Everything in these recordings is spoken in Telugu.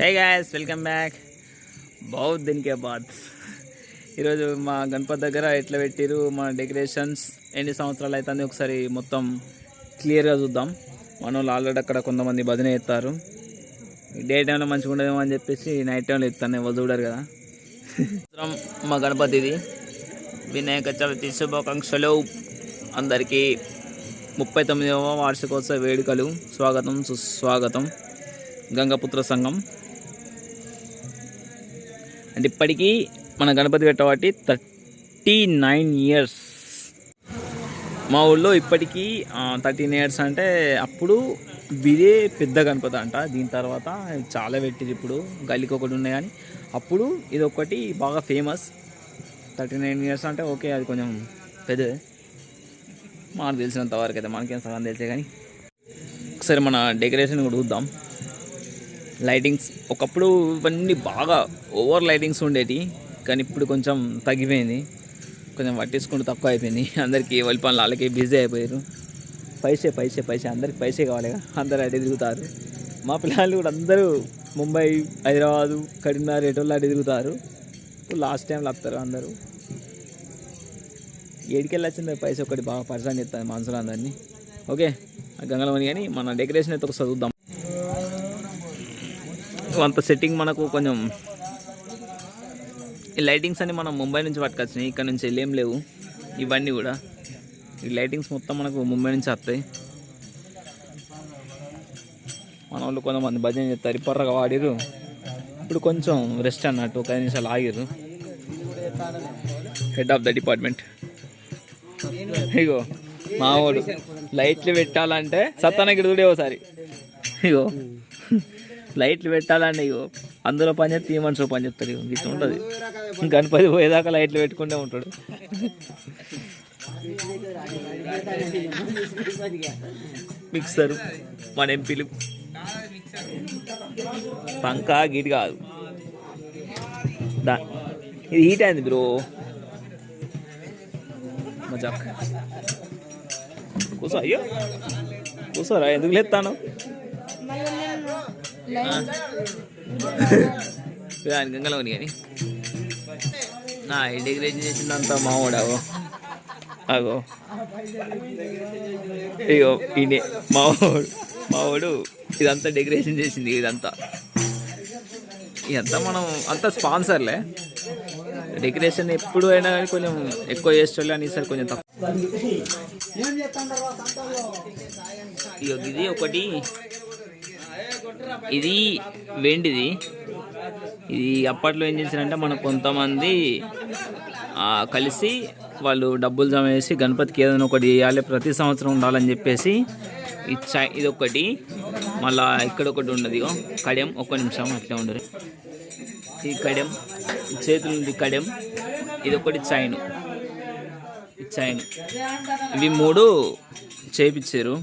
హే గాయస్ వెల్కమ్ బ్యాక్ బౌత్ దీనికే బాత్ ఈరోజు మా గణపతి దగ్గర ఎట్లా పెట్టిరు మా డెకరేషన్స్ ఎన్ని సంవత్సరాలు అవుతుంది ఒకసారి మొత్తం క్లియర్గా చూద్దాం. మన ఆల్రెడీ అక్కడ కొంతమంది భజన ఎత్తారు డే టైంలో మంచిగా ఉండదేమో అని చెప్పేసి నైట్ టైంలో ఎత్తాను ఎవరు చూడరు కదా. సంవత్సరం మా గణపతిది. వినాయక చవితి శుభాకాంక్షలు అందరికీ. ముప్పై తొమ్మిదవ వార్షికోత్సవ వేడుకలు. స్వాగతం సుస్వాగతం. గంగపుత్ర సంఘం. అంటే ఇప్పటికీ మన గణపతి పెట్టబట్టి థర్టీ నైన్ ఇయర్స్. మా ఊళ్ళో ఇప్పటికీ థర్టీన్ ఇయర్స్ అంటే అప్పుడు ఇదే పెద్ద గణపతి అంట. దీని తర్వాత చాలా పెట్టిరు ఇప్పుడు. గల్లీకి ఒకటి ఉన్నాయి కానీ అప్పుడు ఇది ఒకటి బాగా ఫేమస్ థర్టీ నైన్ ఇయర్స్ అంటే ఓకే అది కొంచెం పెద్దది. మనకు తెలిసినంత వరకు అయితే మనకేం సగం తెలిసే కానీ. ఒకసారి మన డెకరేషన్ కూడా చూద్దాం. లైటింగ్స్ ఒకప్పుడు ఇవన్నీ బాగా ఓవర్ లైటింగ్స్ ఉండేవి కానీ ఇప్పుడు కొంచెం తగ్గిపోయింది. కొంచెం పట్టించుకుంటూ తక్కువ అయిపోయింది. అందరికీ వాళ్ళ పనులు వాళ్ళకి బిజీ అయిపోయారు. పైసే పైసే పైసే అందరికి పైసే కావాలి కదా. అందరు అటు తిరుగుతారు. మా పిల్లలు కూడా అందరూ ముంబై హైదరాబాదు కరీంనగర్ ఎటోళ్ళు అటు తిరుగుతారు. లాస్ట్ టైంలో వస్తారు అందరూ. ఏడికెళ్ళి వచ్చింది పైసా ఒకటి బాగా పరిచయం చేస్తాను మనసులో అందరినీ ఓకే గంగలమని కానీ మన డెకరేషన్ అయితే ఒకసారి చూద్దాం. అంత సెట్టింగ్ మనకు కొంచెం ఈ లైటింగ్స్ అన్ని మనం ముంబై నుంచి పట్టుకొచ్చినాయి. ఇక్కడ నుంచి వెళ్ళేం లేవు. ఇవన్నీ కూడా. ఈ లైటింగ్స్ మొత్తం మనకు ముంబై నుంచి వస్తాయి. మన వాళ్ళు కొంతమంది భజన చేస్తారు. ఇప్పటిగా వాడిరు ఇప్పుడు కొంచెం రెస్ట్ అన్నట్టు ఒక ఐదు నిమిషాలు ఆగిరు హెడ్ ఆఫ్ ద డిపార్ట్మెంట్ ఇగో మావాడు లైట్లు పెట్టాలంటే సత్తానగిరి చూడే ఒకసారి. ఇగో. లైట్లు పెట్టాలండి ఇగో అందులో పని చేస్తే ఈ మనుషులు పని చేస్తారు ఇగో ఇట్లా ఉంటుంది. గణపతి పోయేదాకా లైట్లు పెట్టుకుంటే ఉంటాడు. మిక్సర్ మన ఎంపీలు. పంక గిట్ కాదు. దా ఇది హీట్ అయింది బ్రో. మజాక్. కూర్చో అయ్యో. కూర్చోరా ఎందుకు లేస్తాను గంగలోని కానీ. నా డెకరేషన్ చేసిందంతా మావాడు అగో. అగో. ఇగో ఈయనే మావాడు మావాడు ఇదంతా డెకరేషన్ చేసింది ఇదంతా. ఇదంతా మనం అంతా స్పాన్సర్లే డెకరేషన్ ఎప్పుడు అయినా కానీ కొంచెం ఎక్కువ చేసేవాళ్ళు అని ఈసారి కొంచెం తక్కువ. ఇగో ఇది ఒకటి. ఇది వెండిది ఇది అప్పట్లో ఏం చేశారంటే మన కొంతమంది కలిసి వాళ్ళు డబ్బులు జమ చేసి గణపతికి ఏదైనా ఒకటి చేయాలి ప్రతి సంవత్సరం ఉండాలని చెప్పేసి ఈ చై ఇది ఒకటి మళ్ళా ఇక్కడ ఒకటి ఉండదు కడెం. ఒక్క నిమిషం అట్లే ఉండరు ఈ కడెం చేతులు ఉంది కడెం. ఇది ఒకటి చైన్. ఈ చైన్. ఇవి మూడు చేపించారు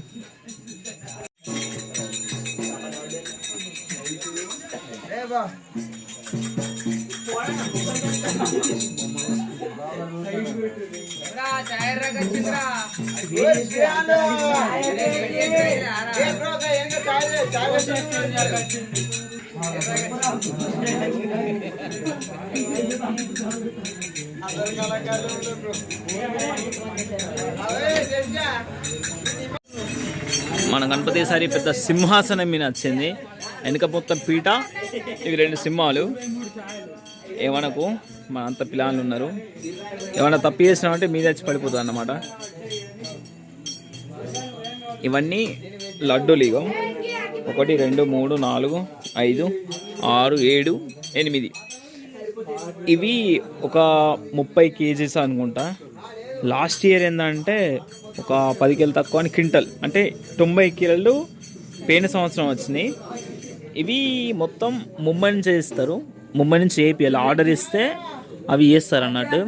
అందరు కళాకారులు అదే తెలుసా మన గణపతి సారి పెద్ద సింహాసనం మీద వచ్చింది. వెనుక మొత్తం పీట ఇవి రెండు సింహాలు. ఏమనకు మన అంత పిల్లలు ఉన్నారు. ఏమైనా తప్పు చేసినామంటే మీద వచ్చి పడిపోతుంది అన్నమాట. ఇవన్నీ లడ్డూలు ఇగో. ఒకటి రెండు మూడు నాలుగు ఐదు ఆరు ఏడు ఎనిమిది. ఇవి ఒక ముప్పై కేజీస్ అనుకుంటా. లాస్ట్ ఇయర్ ఏంటంటే ఒక పది కిలో తక్కువ అని క్వింటల్. అంటే తొంభై కిలోలు పేన సంవత్సరం వచ్చినాయి. ఇవి మొత్తం ముంబై నుంచి చేస్తారు ముంబై నుంచి చేపియాలి. ఆర్డర్ ఇస్తే అవి చేస్తారు అన్నట్టు.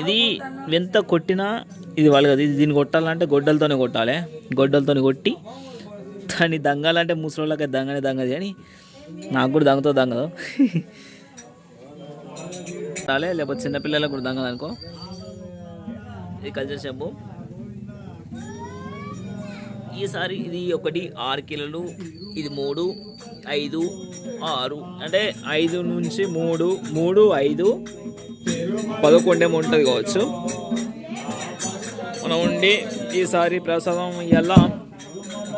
ఇది ఎంత కొట్టినా ఇది వాళ్ళు కదా ఇది దీన్ని కొట్టాలంటే గొడ్డలతోనే కొట్టాలి. గొడ్డలతోనే కొట్టి దాన్ని దంగాలంటే ముసలోళ్ళకి దంగనే దంగది కానీ నాకు కూడా దంగతో దంగదు. రాలే లేకపోతే చిన్నపిల్లలకు కూడా దంగదు అనుకో ఇది కల్చర్ షాపు. ఈసారి ఇది ఒకటి ఆరు కిలోలు ఇది మూడు ఐదు ఆరు. అంటే ఐదు నుంచి మూడు మూడు ఐదు పదకొండేమో ఉంటుంది కావచ్చు. మనం ఉండి ఈసారి ప్రసాదం ఎలా?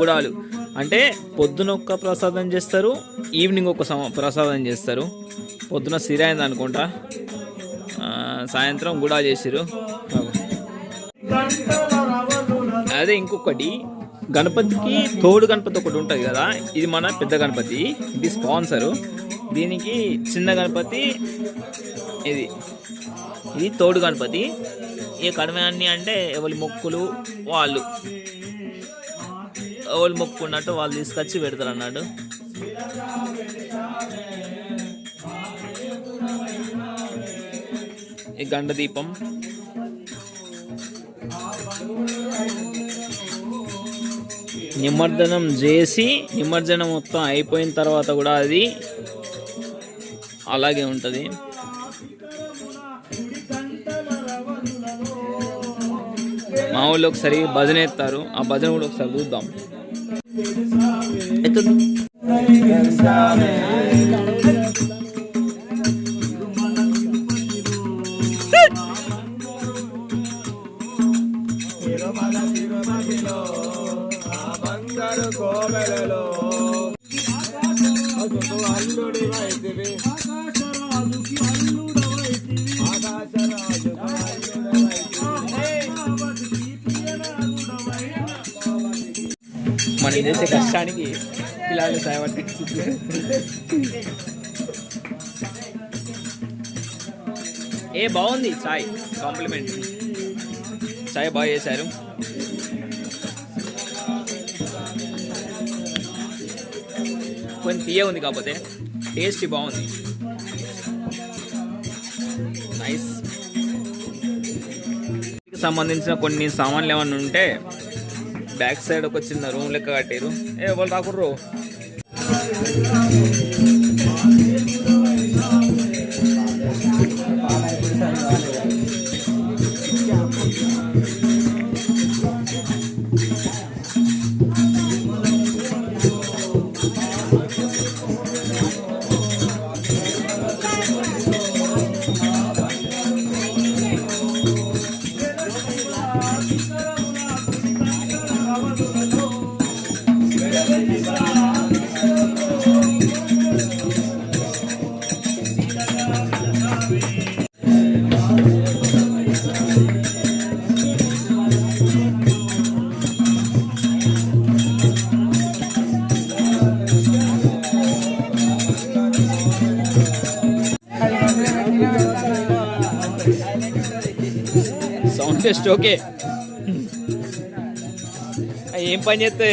గుడాలు. అంటే పొద్దున ఒక్క ప్రసాదం చేస్తారు ఈవినింగ్ ఒక ప్రసాదం చేస్తారు. పొద్దున సిరైంది అనుకుంటా. సాయంత్రం గుడా చేసిరు అదే ఇంకొకటి గణపతికి తోడు గణపతి ఒకటి ఉంటుంది కదా ఇది మన పెద్ద గణపతి ఇది స్పాన్సరు. దీనికి చిన్న గణపతి ఇది ఇది తోడు గణపతి. ఈ కడిమే అంటే ఎవరి మొక్కులు వాళ్ళు. ఎవరి మొక్కు ఉన్నట్టు వాళ్ళు తీసుకొచ్చి పెడతారు అన్నాడు. ఈ గండ దీపం నిమజ్జనం చేసి నిమజ్జనం మొత్తం అయిపోయిన తర్వాత కూడా అది అలాగే ఉంటుంది. మా ఊళ్ళో ఒకసారి భజన ఎత్తారు. ఆ భజన కూడా ఒకసారి చూద్దాం. ఎత్తు. కోవెలలో. అల్లుడి మనం చేసే కష్టానికి పిల్లలు సాయపడి ఏ బాగుంది చాయ్. కాంప్లిమెంట్. చాయ్ బాగా చేశారు. కొంచెం తీయ ఉంది కాకపోతే టేస్ట్ బాగుంది. నైస్ సంబంధించిన కొన్ని సామాన్లు ఏమన్నా ఉంటే బ్యాక్ సైడ్ ఒక చిన్న రూమ్ లెక్క కట్టారు. ఏ వాళ్ళు రాకుర్రు? సౌండ్ టెస్ట్ ఓకే ఏం పని చేస్తే?